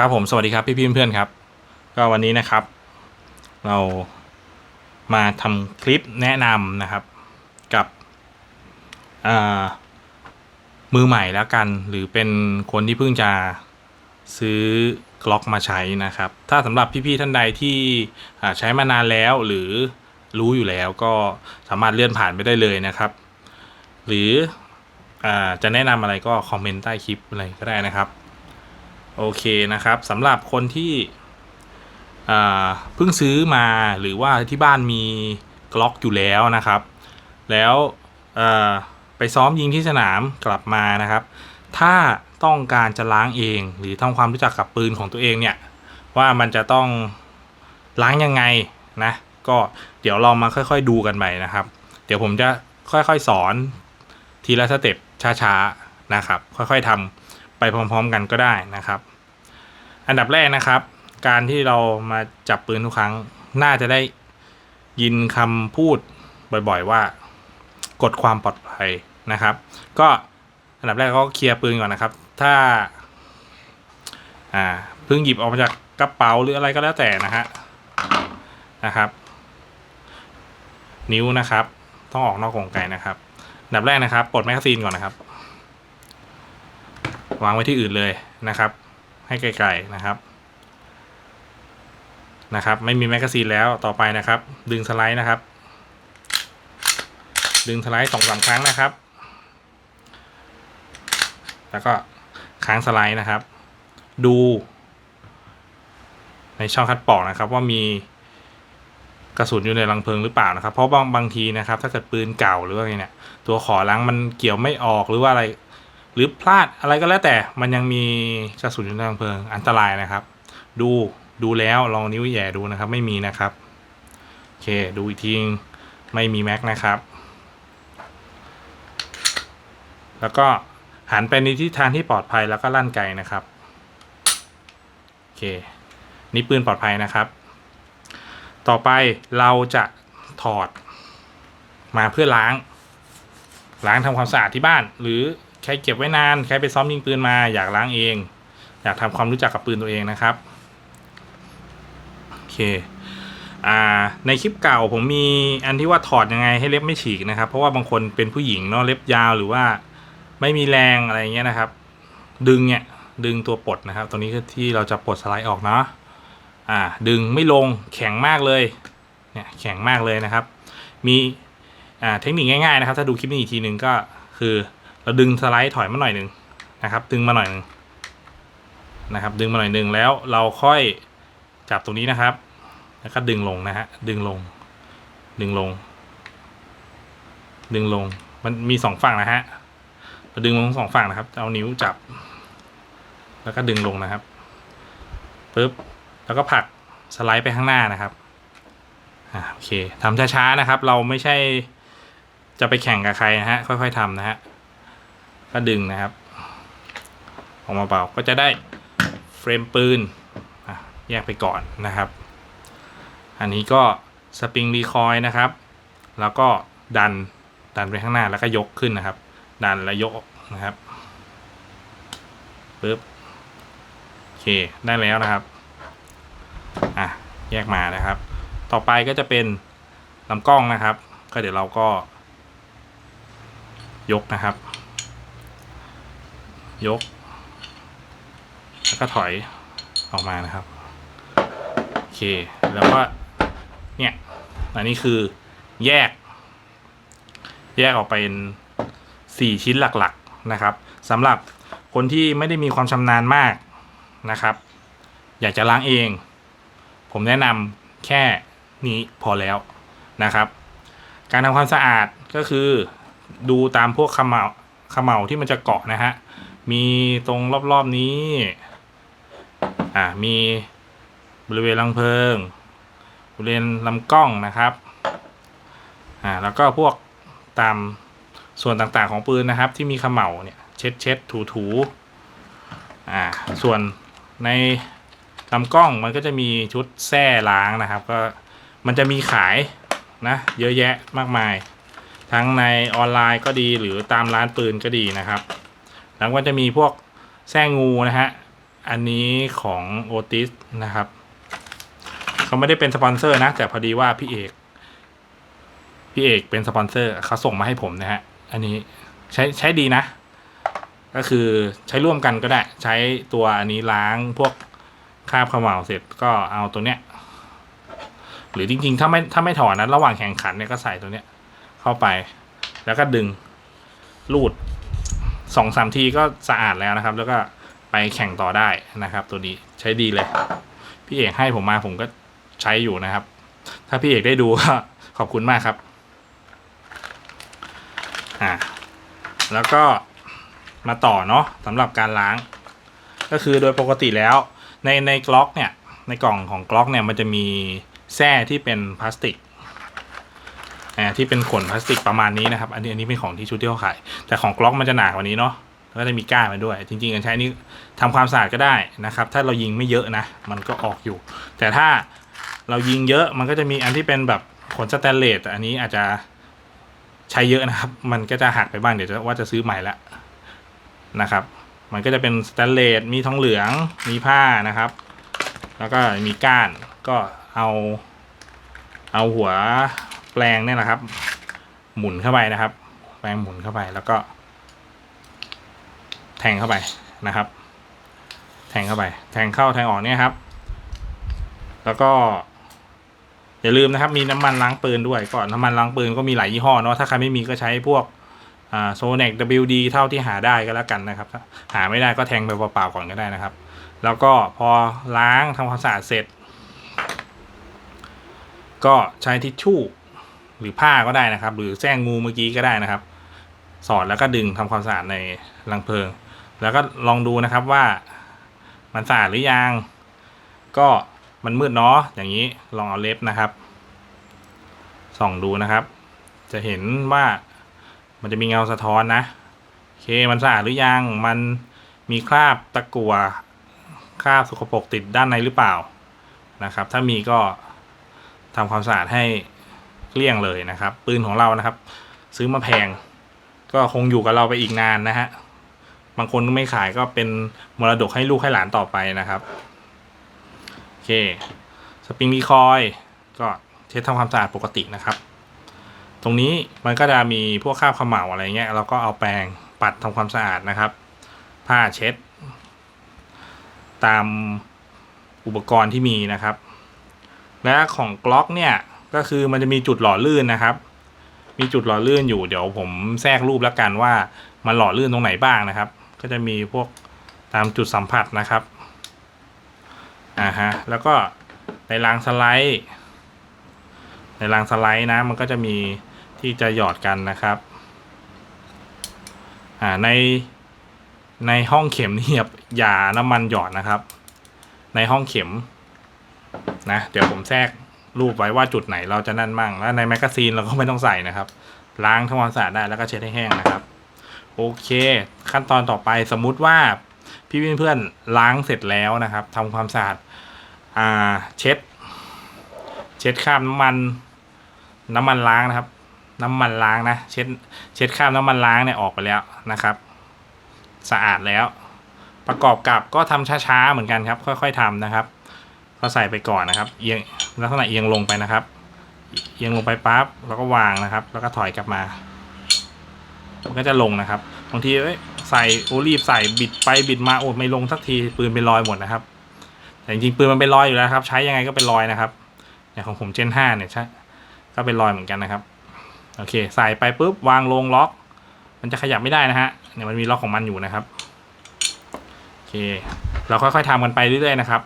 ครับผมสวัสดีครับพี่พี่เพื่อนๆครับ ก็วันนี้นะครับ เรามาทำคลิปแนะนำนะครับกับมือใหม่แล้วกัน หรือเป็นคนที่เพิ่งจะซื้อกล็อกมาใช้นะครับ ถ้าสำหรับพี่ๆท่านใดที่ใช้มานานแล้วหรือรู้อยู่แล้วก็สามารถเลื่อนผ่านไปได้เลยนะครับ หรืออจะแนะนำอะไรก็คอมเมนต์ใต้คลิปอะไรก็ได้นะครับ โอเคนะครับสำหรับคนที่เพิ่งซื้อมาหรือว่าที่บ้านมีกล็อกอยู่แล้วนะครับ แล้วไปซ้อมยิงที่สนามกลับมานะครับ ถ้าต้องการจะล้างเอง หรือทำความรู้จักกับปืนของตัวเองเนี่ยว่ามันจะต้องล้างยังไงนะก็เดี๋ยวเรามาค่อยๆดูกันใหม่นะครับ เดี๋ยวผมจะค่อยๆสอนทีละสเต็ปช้าๆนะครับ ค่อยๆทำไปพร้อมๆกันก็ได้นะครับ อันดับแรกนะครับ การที่เรามาจับปืนทุกครั้ง น่าจะได้ยินคำพูดบ่อยๆว่ากดความปลอดภัยนะครับ ก็อันดับแรกก็เคลียร์ปืนก่อนนะครับ ถ้าอ่าเพิ่งหยิบออกมาจากกระเป๋าหรืออะไรก็แล้วแต่นะฮะนะครับ นิ้วนะครับ ต้องออกนอกกรงไกนะครับอันดับแรกนะครับปลดแมกกาซีนก่อนนะครับ วางไว้ที่อื่นเลยนะครับ ให้ไกลๆนะครับนะครับ ไม่มีแมกกาซีนแล้วต่อไปนะครับ ดึงสไลด์นะครับ ดึงสไลด์สองสามครั้งนะครับ แล้วก็ค้างสไลด์นะครับ ดู ในช่องคัดปอกนะครับ ว่ามีกระสุนอยู่ในรังเพลิงหรือเปล่านะครับ เพราะบางบางทีนะครับ ถ้าเกิดปืนเก่าหรือว่าไงเนี่ย ตัวขอล้างมันเกี่ยวไม่ออกหรือว่าอะไร หรือพลาดอะไรก็แล้วแต่มันยังมีกระสุนอยู่ในรังเพลิงอันตรายนะครับ ดูดูแล้วลองนิ้วแย่ดูนะครับ ไม่มีนะครับโอเคดูอีกทีไม่มีแม็กนะครับ แล้วก็หันไปในทิศทางที่ปลอดภัยแล้วก็ลั่นไกนะครับโอเคนี่ปืนปลอดภัยนะครับ ต่อไปเราจะถอดมาเพื่อล้าง ล้างทำความสะอาดที่บ้านหรือ ใครเก็บไว้นาน ใครไปซ้อมยิงปืนมา อยากล้างเอง อยากทำความรู้จักกับปืนตัวเองนะครับ โอเค อ่า ในคลิปเก่าผมมีอันที่ว่าถอดยังไงให้เล็บไม่ฉีกนะครับ เพราะว่าบางคนเป็นผู้หญิงเนาะเล็บยาวหรือว่าไม่มีแรงอะไรเงี้ยนะครับ ดึงเนี่ยดึงตัวปลดนะครับ ตรงนี้คือที่เราจะปลดสไลด์ออกเนาะ อ่า ดึงไม่ลงแข็งมากเลย เนี่ยแข็งมากเลยนะครับ มี อ่า เทคนิคง่ายๆนะครับ ถ้าดูคลิปนี้อีกทีหนึ่งก็คือ เราดึงสไลด์ถอยมาหน่อยหนึ่งนะครับ ดึงมาหน่อยหนึ่งนะครับ ดึงมาหน่อยหนึ่งแล้วเราค่อยจับตรงนี้นะครับ แล้วก็ดึงลงนะฮะดึงลง ดึงลง ดึงลงมันมีสองฝั่งนะฮะเราดึงลงสองฝั่งนะครับ เอานิ้วจับ แล้วก็ดึงลงนะครับปึ๊บแล้วก็ผลักสไลด์ไปข้างหน้านะครับอ่าโอเคทำช้าๆนะครับ เราไม่ใช่จะไปแข่งกับใครนะฮะ ค่อย ๆทำนะฮะ ก็ดึงนะครับ ออกมาเบาก็จะได้เฟรมปืนแยกไปก่อนนะครับ อันนี้ก็สปริงรีคอยนะครับ แล้วก็ดันดันไปข้างหน้าแล้วก็ยกขึ้นนะครับ ดันแล้วยกนะครับปึ๊บโอเคได้แล้วนะครับอะแยกมานะครับ ต่อไปก็จะเป็นลำกล้องนะครับ ก็เดี๋ยวเราก็ยกนะครับ ยก แล้วก็ถอยออกมานะครับ โอเค แล้วก็ เนี่ย อันนี้คือแยก แยกออกเป็นสี่ชิ้นหลักๆนะครับสำหรับคนที่ไม่ได้มีความชำนาญมากนะครับ อยากจะล้างเอง ผมแนะนำแค่นี้พอแล้วนะครับ การทำความสะอาดก็คือดูตามพวกขมเหลาขมเหลาที่มันจะเกาะนะฮะ มีตรงรอบๆนี้ อ่ามีบริเวณรังเพลิง บริเวณลำกล้องนะครับ อ่าแล้วก็พวกตามส่วนต่างๆของปืนนะครับที่มีขมเหลาเนี่ยเช็ดเช็ดถูถูอ่าส่วนในลำกล้องมันก็จะมีชุดแส้ล้างนะครับ ก็มันจะมีขายนะเยอะแยะมากมาย ทั้งในออนไลน์ก็ดีหรือตามร้านปืนก็ดีนะครับ แล้วก็จะมีพวกแส้งูนะฮะ อันนี้ของโอติสนะครับ เขาไม่ได้เป็นสปอนเซอร์นะ แต่พอดีว่าพี่เอก พี่เอกเป็นสปอนเซอร์เขาส่งมาให้ผมนะฮะ อันนี้ใช้ใช้ดีนะ ก็คือใช้ร่วมกันก็ได้ ใช้ตัวอันนี้ล้างพวกคาบเขม่าเสร็จก็เอาตัวเนี้ย หรือจริงๆ ถ้าไม่ถ้าไม่ถอดนะระหว่างแข่งขันเนี่ยก็ใส่ตัวเนี้ย เข้าไป แล้วก็ดึงลูด สองสามทีก็สะอาดแล้วนะครับ แล้วก็ไปแข่งต่อได้นะครับ ตัวนี้ใช้ดีเลย พี่เอกให้ผมมาผมก็ใช้อยู่นะครับ ถ้าพี่เอกได้ดูก็ขอบคุณมากครับอ่าแล้วก็มาต่อเนาะสำหรับการล้าง ก็คือโดยปกติแล้ว ในในกล็อกเนี่ยในกล่องของกล็อกเนี่ยมันจะมีแส้ที่เป็นพลาสติก อ่าที่เป็นขนพลาสติกประมาณนี้นะครับ อันนี้อันนี้เป็นของที่ชุดที่เขาขาย แต่ของกล็อกมันจะหนากว่านี้เนาะแล้วก็จะมีก้านมาด้วย จริงๆการใช้นี่ทำความสะอาดก็ได้นะครับ ถ้าเรายิงไม่เยอะนะ มันก็ออกอยู่ แต่ถ้าเรายิงเยอะมันก็จะมีอันที่เป็นแบบขนสแตนเลสแต่อันนี้อาจจะใช้เยอะนะครับ มันก็จะหักไปบ้างเดี๋ยวจะว่าจะซื้อใหม่ละนะครับ มันก็จะเป็นสแตนเลสมีทองเหลืองมีผ้านะครับ แล้วก็มีก้านก็เอาเอาหัว แปลงเนี่ยแหละครับ หมุนเข้าไปนะครับ แปลงหมุนเข้าไปแล้วก็ แทงเข้าไปนะครับ แทงเข้าไป แทงเข้าแทงออกเนี่ยครับ แล้วก็ อย่าลืมนะครับ มีน้ำมันล้างปืนด้วยก่อนน้ำมันล้างปืนก็มีหลายยี่ห้อเนาะถ้าใครไม่มีก็ใช้พวกโซเน็ก WD เท่าที่หาได้ก็แล้วกันนะครับ หาไม่ได้ก็แทงไปเปล่าๆก่อนก็ได้นะครับ แล้วก็พอล้างทำความสะอาดเสร็จ ก็ใช้ทิชชู่ หรือผ้าก็ได้นะครับ หรือแส้งงูเมื่อกี้ก็ได้นะครับ สอดแล้วก็ดึงทำความสะอาดในรังเพลิง แล้วก็ลองดูนะครับว่ามันสะอาดหรือยัง ก็มันมืดเนาะอย่างนี้ลองเอาเล็บนะครับส่องดูนะครับ จะเห็นว่ามันจะมีเงาสะท้อนนะโอเคมันสะอาดหรือยังมันมีคราบตะกั่วคราบสกปรกติดด้านในหรือเปล่านะครับ ถ้ามีก็ทำความสะอาดให้ เกลี้ยงเลยนะครับ ปืนของเรานะครับ ซื้อมาแพง ก็คงอยู่กับเราไปอีกนานนะฮะบางคนไม่ขายก็เป็นมรดกให้ลูกให้หลานต่อไปนะครับโอเคสปริงรีคอยล์ก็เช็ดทำความสะอาดปกตินะครับ ตรงนี้มันก็จะมีพวกคราบเขม่าอะไรเงี้ยเราก็เอาแปรงปัดทำความสะอาดนะครับ ผ้าเช็ด ตามอุปกรณ์ที่มีนะครับ และของกล็อกเนี่ย ก็คือมันจะมีจุดหล่อลื่นนะครับ มีจุดหล่อลื่นอยู่เดี๋ยวผมแทรกรูปแล้วกันว่ามันหล่อลื่นตรงไหนบ้างนะครับ ก็จะมีพวกตามจุดสัมผัสนะครับอ่าฮะแล้วก็ในรางสไลด์ ในรางสไลด์นะมันก็จะมีที่จะหยอดกันนะครับอ่าในในห้องเข็มนี่อย่าอย่าน้ำมันหยอดนะครับ ในห้องเข็มนะเดี๋ยวผมแทรก รูปไว้ว่าจุดไหนเราจะนั่นมั่ง แล้วในแมกกาซีนเราก็ไม่ต้องใส่นะครับ ล้างทำความสะอาดได้แล้วก็เช็ดให้แห้งนะครับ โอเค ขั้นตอนต่อไปสมมุติว่าพี่เพื่อนๆล้างเสร็จแล้วนะครับทำความสะอาดอ่าเช็ด เช็ดคราบน้ำมัน น้ำมันล้างนะครับ น้ำมันล้างนะเช็ดเช็ดคราบน้ำมันล้างเนี่ยออกไปแล้วนะครับ สะอาดแล้ว ประกอบกับก็ทำช้าๆเหมือนกันครับ ค่อย ๆทำนะครับ ก็ใส่ไปก่อนนะครับเอียงลักษณะเอียงลงไปนะครับ เอียงลงไปปั๊บแล้วก็วางนะครับ แล้วก็ถอยกลับมา มันก็จะลงนะครับบางทีเอ้ใส่โอรีบใส่บิดไปบิดมาโอ้ไม่ลงสักทีปืนเป็นรอยหมดนะครับ แต่จริงๆปืนมันเป็นรอยอยู่แล้วครับ ใช้ยังไงก็เป็นรอยนะครับอย่างของผมเจนห้าเนี่ยใช่ก็เป็นรอยเหมือนกันนะครับโอเค ใส่ไปปุ๊บวางลงล็อก มันจะขยับไม่ได้นะฮะเนี่ยมันมีล็อกของมันอยู่นะครับโอเค เราค่อยๆทำกันไปเรื่อยๆนะครับ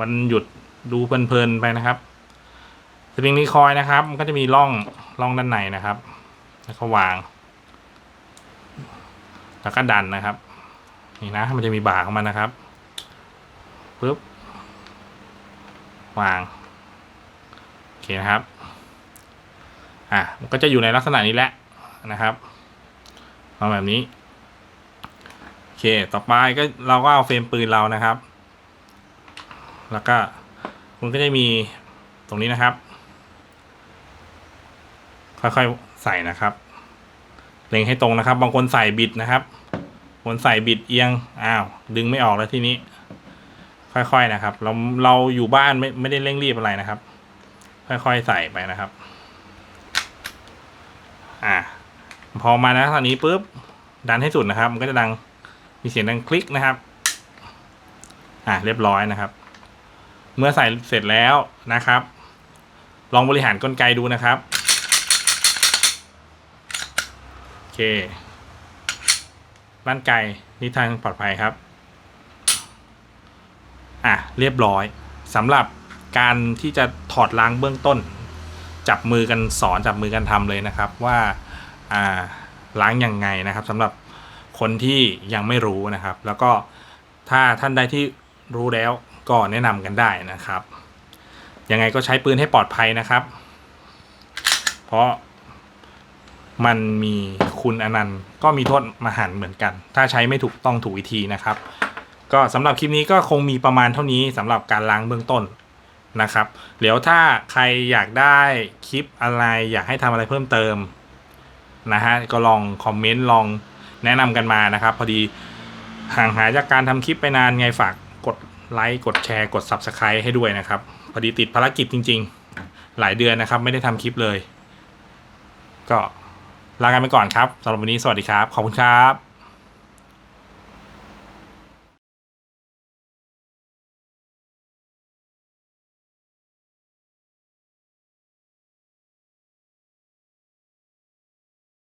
วันหยุดดูเพลินๆไปนะครับสปริงรีคอยล์นะครับ มันก็จะมีร่องร่องด้านในนะครับ แล้วก็วาง แล้วก็ดันนะครับ นี่นะ มันจะมีบ่าของมันนะครับปึ๊บวางโอเคนะครับ อะมันก็จะอยู่ในลักษณะนี้แหละนะครับเอาแบบนี้โอเค ต่อไปก็เราก็เอาเฟรมปืนเรานะครับ แล้วก็มันก็จะมีตรงนี้นะครับ ค่อยๆใส่นะครับ เล็งให้ตรงนะครับ บางคนใส่บิดนะครับคนใส่บิดเอียงอ้าว ดึงไม่ออกแล้วทีนี้ ค่อยๆนะครับ เราเราอยู่บ้านไม่ไม่ได้เร่งรีบอะไรนะครับ ค่อยๆใส่ไปนะครับ อ่าพอมานะตอนนี้ปุ๊บดันให้สุดนะครับ มันก็จะดังมีเสียงดังคลิกนะครับ อ่าเรียบร้อยนะครับ เมื่อใส่เสร็จแล้วนะครับ ลองบริหารกลไกดูนะครับโอเค บ้านไกลนิทางปลอดภัยครับ อะ เรียบร้อยสำหรับการที่จะถอดล้างเบื้องต้น จับมือกันสอนจับมือกันทำเลยนะครับว่าอ่าล้างยังไงนะครับสำหรับคนที่ยังไม่รู้นะครับ แล้วก็ถ้าท่านใดที่รู้แล้ว ก็แนะนำกันได้นะครับ ยังไงก็ใช้ปืนให้ปลอดภัยนะครับ เพราะมันมีคุณอนันต์ก็มีโทษมหันเหมือนกัน ถ้าใช้ไม่ถูกต้องถูกวิธีนะครับ ก็สำหรับคลิปนี้ก็คงมีประมาณเท่านี้สำหรับการล้างเบื้องต้นนะครับเดี๋ยวถ้าใครอยากได้คลิปอะไรอยากให้ทำอะไรเพิ่มเติมนะฮะก็ลองคอมเมนต์ลองแนะนำกันมานะครับ พอดีห่างหายจากการทำคลิปไปนานไงฝาก ไลค์กดแชร์กด Subscribe ให้ด้วยนะครับ พอดีติดภารกิจจริง ๆ หลายเดือนนะครับ ไม่ได้ทำคลิปเลย ก็ลากันไปก่อนครับสำหรับวันนี้สวัสดีครับ ขอบคุณครับ